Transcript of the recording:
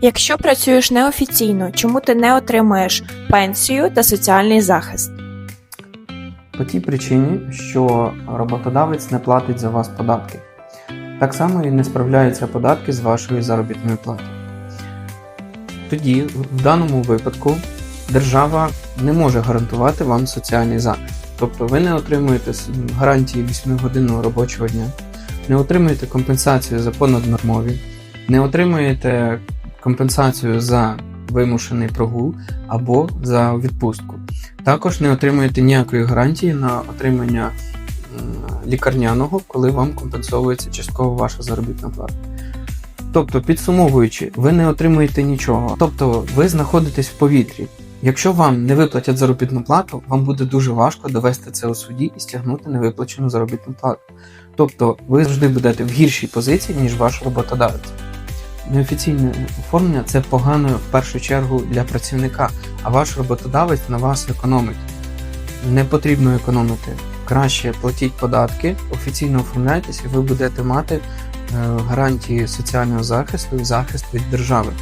Якщо працюєш неофіційно, чому ти не отримаєш пенсію та соціальний захист? По тій причині, що роботодавець не платить за вас податки. Так само і не справляються податки з вашої заробітної плати. Тоді, в даному випадку, держава не може гарантувати вам соціальний захист. Тобто ви не отримуєте гарантії 8-годинного робочого дня, не отримуєте компенсацію за понаднормові, не отримуєте компенсацію за вимушений прогул або за відпустку. Також не отримуєте ніякої гарантії на отримання лікарняного, коли вам компенсовується частково ваша заробітна плата. Тобто, підсумовуючи, ви не отримуєте нічого. Тобто, ви знаходитесь в повітрі. Якщо вам не виплатять заробітну плату, вам буде дуже важко довести це у суді і стягнути невиплачену заробітну плату. Тобто, ви завжди будете в гіршій позиції, ніж ваш роботодавець. Неофіційне оформлення це погано в першу чергу для працівника, а ваш роботодавець на вас економить. Не потрібно економити. Краще платіть податки, офіційно оформляйтесь, і ви будете мати е, гарантії соціального захисту і захист від держави.